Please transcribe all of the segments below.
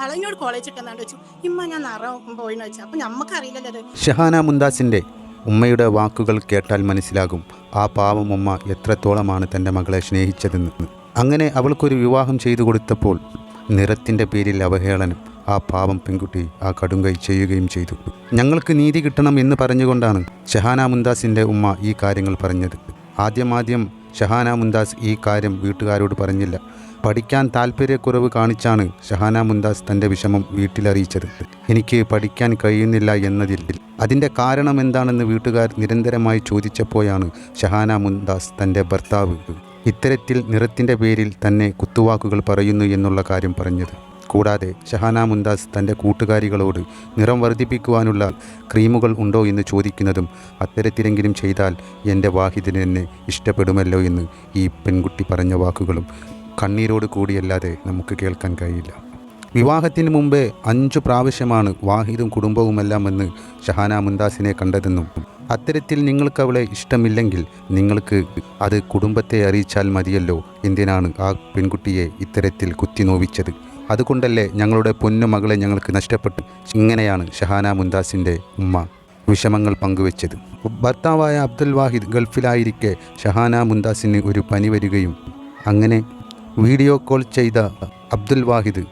കളഞ്ഞോട് college ഇട്ടെന്നാണ്ട് വെച്ചു? ഇമ്മ ഞാൻ നിറം പോയിന്ന് വെച്ചു. അപ്പം നമുക്കറിയില്ലല്ലോ അത് ഷഹാന മുന്താസിന്റെ ഉമ്മയുടെ വാക്കുകൾ കേട്ടാൽ മനസ്സിലാകും. ആ പാവം ഉമ്മ എത്രത്തോളമാണ് തന്റെ മകളെ സ്നേഹിച്ചതെന്ന്. അങ്ങനെ അവൾക്കൊരു വിവാഹം ചെയ്തു കൊടുത്തപ്പോൾ നിറത്തിന്റെ പേരിൽ അവഹേളനം ആ പാവം പെൺകുട്ടി ആ കടുങ്കൈ ചെയ്യുകയും ചെയ്തു. ഞങ്ങൾക്ക് നീതി കിട്ടണം എന്ന് പറഞ്ഞുകൊണ്ടാണ് ഷഹാന മുന്താസിന്റെ ഉമ്മ ഈ കാര്യങ്ങൾ പറഞ്ഞത്. ആദ്യമാദ്യം ഷഹാന മുന്താസ് ഈ കാര്യം വീട്ടുകാരോട് പറഞ്ഞില്ല. പഠിക്കാൻ താല്പര്യക്കുറവ് കാണിച്ചാണ് ഷഹാന മുന്താസ് തന്റെ വിഷമം വീട്ടിലറിയിച്ചത്. എനിക്ക് പഠിക്കാൻ കഴിയുന്നില്ല എന്നതിൽ അതിന്റെ കാരണം എന്താണെന്ന് വീട്ടുകാർ നിരന്തരമായി ചോദിച്ചപ്പോഴാണ് ഷഹാന മുന്താസ് തന്റെ ഭർത്താവ് ഇത്തരത്തിൽ നിറത്തിന്റെ പേരിൽ തന്നെ കുത്തുവാക്കുകൾ പറയുന്നു എന്നുള്ള കാര്യം പറഞ്ഞത്. കൂടാതെ ഷഹാന മുന്താസ് തന്റെ കൂട്ടുകാരികളോട് നിറം വർദ്ധിപ്പിക്കുവാനുള്ള ക്രീമുകൾ ഉണ്ടോ എന്ന് ചോദിക്കുന്നതും അത്തരത്തിലെങ്കിലും ചെയ്താൽ എന്റെ വാഹിദിന് ഇഷ്ടപ്പെടുമല്ലോ എന്ന് ഈ പെൺകുട്ടി പറഞ്ഞ വാക്കുകളും കണ്ണീരോട് കൂടിയല്ലാതെ നമുക്ക് കേൾക്കാൻ കഴിയില്ല. വിവാഹത്തിന് മുമ്പേ അഞ്ചു പ്രാവശ്യമാണ് വാഹിദും കുടുംബവുമെല്ലാം എന്ന് ഷഹാന മുന്താസിനെ കണ്ടതെന്നും അത്തരത്തിൽ നിങ്ങൾക്ക് അവളെ ഇഷ്ടമില്ലെങ്കിൽ നിങ്ങൾക്ക് അത് കുടുംബത്തെ അറിയിച്ചാൽ മതിയല്ലോ എന്തിനാണ് ആ പെൺകുട്ടിയെ ഇത്തരത്തിൽ കുത്തി നോവിച്ചത്? അതുകൊണ്ടല്ലേ ഞങ്ങളുടെ പൊന്നു മകളെ ഞങ്ങൾക്ക് നഷ്ടപ്പെട്ടു. ഇങ്ങനെയാണ് ഷഹാന മുന്താസിന്റെ ഉമ്മ വിഷമങ്ങൾ പങ്കുവച്ചത്. ഭർത്താവായ അബ്ദുൽ വാഹിദ് ഗൾഫിലായിരിക്കെ ഷഹാന മുന്താസിന് ഒരു പനി വരികയും അങ്ങനെ വീഡിയോ കോൾ ചെയ്ത അബ്ദുൽ വാഹിദ്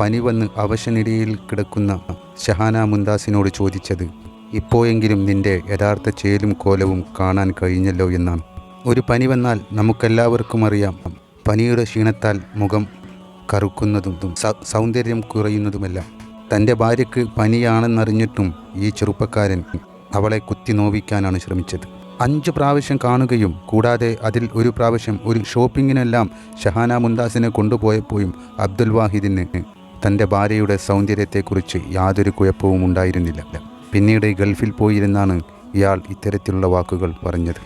പനി വന്ന് അവശനിടയിൽ കിടക്കുന്ന ഷഹാന മുന്താസിനോട് ചോദിച്ചത് ഇപ്പോയെങ്കിലും നിന്റെ യഥാർത്ഥ ചേലും കോലവും കാണാൻ കഴിഞ്ഞല്ലോ എന്നാണ്. ഒരു പനി വന്നാൽ നമുക്കെല്ലാവർക്കും അറിയാം. പനിയുടെ ക്ഷീണത്താൽ മുഖം കറുക്കുന്നതും സൗന്ദര്യം കുറയുന്നതുമെല്ലാം. തന്റെ ഭാര്യയ്ക്ക് പനിയാണെന്നറിഞ്ഞിട്ടും ഈ ചെറുപ്പക്കാരൻ അവളെ കുത്തി നോവിക്കാനാണ് ശ്രമിച്ചത്. അഞ്ച് പ്രാവശ്യം കാണുകയും കൂടാതെ അതിൽ ഒരു പ്രാവശ്യം ഒരു ഷോപ്പിങ്ങിനെല്ലാം ഷഹാന മുന്താസിനെ കൊണ്ടുപോയപ്പോഴും അബ്ദുൽ വാഹിദിന് തന്റെ ഭാര്യയുടെ സൗന്ദര്യത്തെക്കുറിച്ച് യാതൊരു കുഴപ്പവും ഉണ്ടായിരുന്നില്ല. പിന്നീട് ഗൾഫിൽ പോയിരുന്നാണ് ഇയാൾ ഇത്തരത്തിലുള്ള വാക്കുകൾ പറഞ്ഞത്.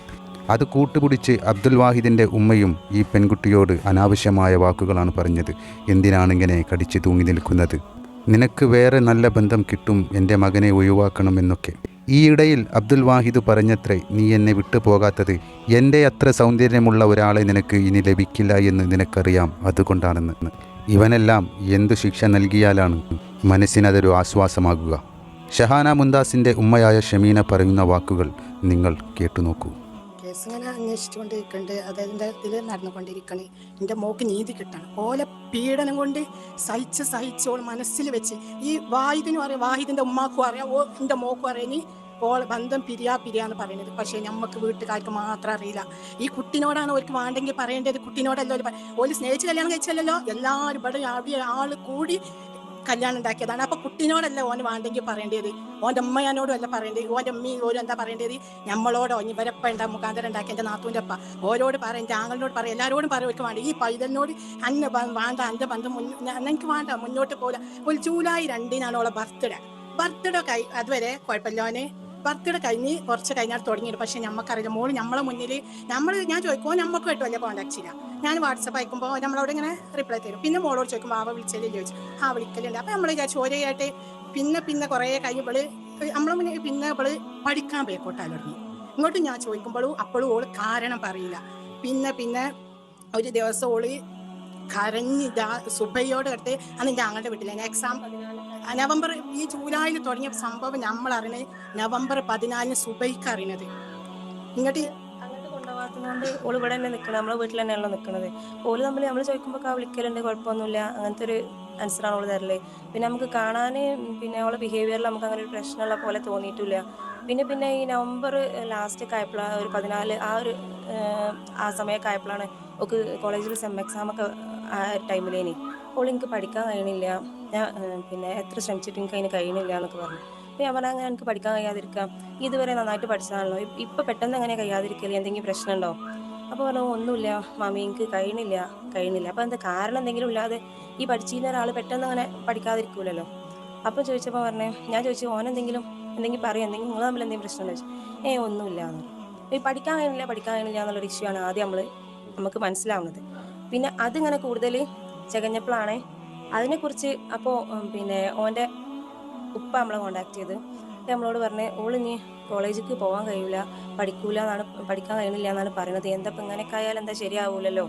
അത് കൂട്ടുപിടിച്ച് അബ്ദുൽ വാഹിദിന്റെ ഉമ്മയും ഈ പെൺകുട്ടിയോട് അനാവശ്യമായ വാക്കുകളാണ് പറഞ്ഞത്. എന്തിനാണിങ്ങനെ കടിച്ചു തൂങ്ങി നിൽക്കുന്നത്? നിനക്ക് വേറെ നല്ല ബന്ധം കിട്ടും എന്റെ മകനെ ഒഴിവാക്കണമെന്നൊക്കെ. ഈയിടയിൽ അബ്ദുൽ വാഹിദ് പറഞ്ഞത്രേ നീ എന്നെ വിട്ടു പോകാത്തത് എന്റെ അത്ര സൗന്ദര്യമുള്ള ഒരാളെ നിനക്ക് ഇനി ലഭിക്കില്ല എന്ന് നിനക്കറിയാം അതുകൊണ്ടാണെന്ന്. ഇവനെല്ലാം എന്തു ശിക്ഷ നൽകിയാലാണ് മനസ്സിനതൊരു ആശ്വാസമാകുക. ഷഹാന മുന്താസിന്റെ ഉമ്മയായ ഷമീന പറയുന്ന വാക്കുകൾ നിങ്ങൾ കേട്ടുനോക്കൂ. കേസ് ഇങ്ങനെ അന്വേഷിച്ചുകൊണ്ടിരിക്കുന്നുണ്ട് അതിന്റെ ഇതിൽ നടന്നുകൊണ്ടിരിക്കണേ. എന്റെ മോക്ക് നീതി കിട്ടണം. ഓലെ പീഡനം കൊണ്ട് സഹിച്ച് സഹിച്ചോൾ മനസ്സിൽ വെച്ച് ഈ വാഹിദിനും അറിയാം വാഹിദിന്റെ ഉമ്മാക്കും അറിയാം ഓ എന്റെ മോക്കും അറിയാം. ഇനി ഓൾ ബന്ധം പിരിയാ പിരിയാന്ന് പറയുന്നത് പക്ഷേ നമുക്ക് വീട്ടുകാർക്ക് മാത്രം അറിയില്ല. ഈ കുട്ടിനോടാണ് അവർക്ക് വേണ്ടെങ്കിൽ പറയേണ്ടത് കുട്ടിനോടല്ലോ ഒരു ഓൽ സ്നേഹിച്ച് കല്യാണം കഴിച്ചല്ലോ എല്ലാവരും ഇവിടെ ആൾ കൂടി കല്യാണം ഉണ്ടാക്കിയതാണ്. അപ്പൊ കുട്ടിനോടല്ല ഓന് വേണ്ടെങ്കിൽ പറയേണ്ടത് ഓന്റെ അമ്മയാനോടും അല്ല പറയേണ്ടത് ഓന്റെ അമ്മയും ഓരോ എന്താ പറയേണ്ടത് നമ്മളോടോ ഇവരപ്പ ഉണ്ടാ മുഖാന്തരം ഉണ്ടാക്കി എന്റെ നാത്തൂന്റെ അപ്പ ഓരോട് പറയും എന്റെ ആങ്ങളോട് പറയും എല്ലാവരോടും പറയുക വേണ്ട. ഈ പൈതലിനോട് അന്ന് വേണ്ട എന്റെ ബന്ധം മുന്നോ- എനിക്ക് വേണ്ട മുന്നോട്ട് പോലെ ഒരു ജൂലൈ രണ്ടിനാണ് ഓളെ ബർത്ത്ഡേ. ബർത്ത്ഡേ കൈ അതുവരെ കുഴപ്പമില്ല ഓന് ബർത്ത്ഡേ കഴിഞ്ഞ് കുറച്ച് കഴിഞ്ഞാൽ തുടങ്ങിയിട്ട്. പക്ഷെ നമുക്കറിയില്ല മോൾ നമ്മളെ മുന്നിൽ നമ്മൾ ഞാൻ ചോദിക്കുമ്പോൾ നമുക്ക് ആയിട്ട് വലിയ കോൺടാക്ട് ഇല്ല ഞാൻ വാട്സപ്പ് അയക്കുമ്പോൾ നമ്മളോട് ഇങ്ങനെ റിപ്ലൈ തരും. പിന്നെ മോളോട് ചോദിക്കുമ്പോൾ ആവ വിളിച്ചല്ലേ ചോദിച്ചു. ആ വിളിക്കലുണ്ട്. അപ്പം നമ്മൾ വിചാരിച്ചു ഒരേയായിട്ട് പിന്നെ പിന്നെ കുറേ കഴിയുമ്പോൾ നമ്മളെ മുന്നിൽ പിന്നെ ഇവൾ പഠിക്കാൻ പോയിക്കോട്ടാൻ തുടങ്ങി. ഇങ്ങോട്ട് ഞാൻ ചോദിക്കുമ്പോഴും അപ്പോഴും ഓൾ കാരണം പറയില്ല. പിന്നെ പിന്നെ ഒരു ദിവസം ഓൾ കരഞ്ഞ് കട്ട് അടുത്ത് അന്ന് ഞങ്ങളുടെ വീട്ടിലെ എക്സാം നവംബർ ഈ ജൂലൈയിൽ തുടങ്ങിയ സംഭവം നമ്മൾ അറിയണത് നവംബർ പതിനാലിന് സുബൈക്ക് അറിയണത്. ഇങ്ങോട്ട് കൊണ്ടുപോകാത്തതുകൊണ്ട് ഓൾ ഇവിടെ തന്നെ നിൽക്കണം നമ്മളെ വീട്ടിൽ തന്നെയാണല്ലോ നിൽക്കുന്നത് ഓൾ തമ്മിൽ നമ്മൾ ചോദിക്കുമ്പോൾ ആ വിളിക്കലുണ്ട് കുഴപ്പമൊന്നുമില്ല അങ്ങനത്തെ ഒരു ആൻസറാണ് ഓൾ തരൽ. പിന്നെ നമുക്ക് കാണാൻ പിന്നെ അവളെ ബിഹേവിയറിൽ നമുക്ക് അങ്ങനെ ഒരു പ്രശ്നമുള്ള പോലെ തോന്നിയിട്ടില്ല. പിന്നെ പിന്നെ ഈ നവംബർ ലാസ്റ്റ് ഒക്കെ ആയപ്പോഴാണ് ഒരു പതിനാല് ആ ഒരു ആ സമയമൊക്കെ ആയപ്പോഴാണ് ഒക്കെ കോളേജിൽ സെം എക്സാം ഒക്കെ ആ ടൈമിലേനി. ഓൾ എനിക്ക് പഠിക്കാൻ കഴിയണില്ല. ഞാൻ പിന്നെ എത്ര ശ്രമിച്ചിട്ടും എനിക്ക് അതിന് കഴിയണില്ല എന്നൊക്കെ പറഞ്ഞു. അപ്പോൾ പറഞ്ഞാൽ അങ്ങനെ എനിക്ക് പഠിക്കാൻ കഴിയാതിരിക്കാം. ഇതുവരെ നന്നായിട്ട് പഠിച്ചതാണല്ലോ ഇപ്പം പെട്ടെന്ന് അങ്ങനെ കഴിയാതിരിക്കില്ല എന്തെങ്കിലും പ്രശ്നമുണ്ടോ അപ്പോൾ പറഞ്ഞു ഒന്നുമില്ല മാമി എനിക്ക് കഴിയണില്ല. കഴിയണില്ല. അപ്പോൾ എന്താ കാരണം എന്തെങ്കിലും ഇല്ലാതെ ഈ പഠിച്ചിരുന്ന ഒരാൾ പെട്ടെന്ന് അങ്ങനെ പഠിക്കാതിരിക്കൂലല്ലോ? അപ്പോൾ ചോദിച്ചപ്പോൾ പറഞ്ഞേ ഞാൻ ചോദിച്ചു ഓൻ എന്തെങ്കിലും എന്തെങ്കിലും പറയും? എന്തെങ്കിലും നിങ്ങൾ തമ്മിൽ എന്തെങ്കിലും പ്രശ്നം ചോദിച്ചു ഏ ഒന്നുമില്ല എന്ന് ഈ പഠിക്കാൻ കഴിയണില്ല പഠിക്കാൻ കഴിയണില്ല എന്നുള്ളൊരു ഇഷ്യൂ ആണ് ആദ്യം നമ്മൾ നമുക്ക് മനസ്സിലാവുന്നത്. പിന്നെ അതിങ്ങനെ കൂടുതൽ ചകഞ്ഞപ്പോഴാണ് അതിനെക്കുറിച്ച് അപ്പോൾ പിന്നെ ഓന്റെ ഉപ്പ നമ്മളെ കോണ്ടാക്ട് ചെയ്ത്. നമ്മളോട് പറഞ്ഞ് ഓളിനി കോളേജിലേക്ക് പോകാൻ കഴിയില്ല പഠിക്കൂല എന്നാണ് പഠിക്കാൻ കഴിയുന്നില്ല എന്നാണ് പറയുന്നത് എന്താ ഇപ്പം ഇങ്ങനെയൊക്കെ ആയാലും എന്താ ശരിയാവൂലല്ലോ?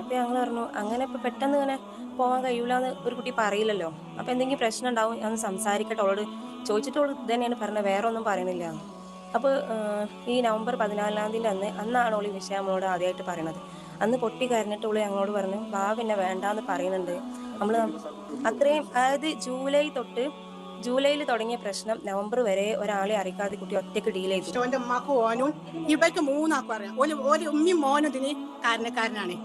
അപ്പോൾ ഞങ്ങൾ പറഞ്ഞു അങ്ങനെ ഇപ്പം പെട്ടെന്ന് ഇങ്ങനെ പോകാൻ കഴിയൂല എന്ന് ഒരു കുട്ടി പറയില്ലല്ലോ. അപ്പോൾ എന്തെങ്കിലും പ്രശ്നം ഉണ്ടാവും ഞാൻ സംസാരിക്കട്ടെ അവളോട് ചോദിച്ചിട്ട് അവൾ തന്നെയാണ് പറഞ്ഞത് വേറെ ഒന്നും പറയണില്ല അപ്പോൾ ഈ നവംബർ പതിനാലാം തീയതി അന്ന് അന്നാണ് അവൾ ഈ വിഷയം നമ്മളോട് ആദ്യമായിട്ട് പറയണത്. അന്ന് പൊട്ടി കരഞ്ഞിട്ട് ഉള്ളി ഞങ്ങളോട് പറഞ്ഞു വാ പിന്നെ വേണ്ടാന്ന് പറയുന്നുണ്ട്. നമ്മൾ അത്രയും അതായത് ജൂലൈ തൊട്ട് ജൂലൈയിൽ തുടങ്ങിയ പ്രശ്നം നവംബർ വരെ ഒരാളെ അറിയിക്കാതെ കുട്ടി ഒറ്റയ്ക്ക് ഡീൽ ചെയ്തു. ഓന്റെ ഉമ്മാക്കും ഓനും ഇവർക്ക് മൂന്നാക്കും അറിയാം. ഓൽ ഓൽ മോനും ഇതിന് കാരണക്കാരനാണ്.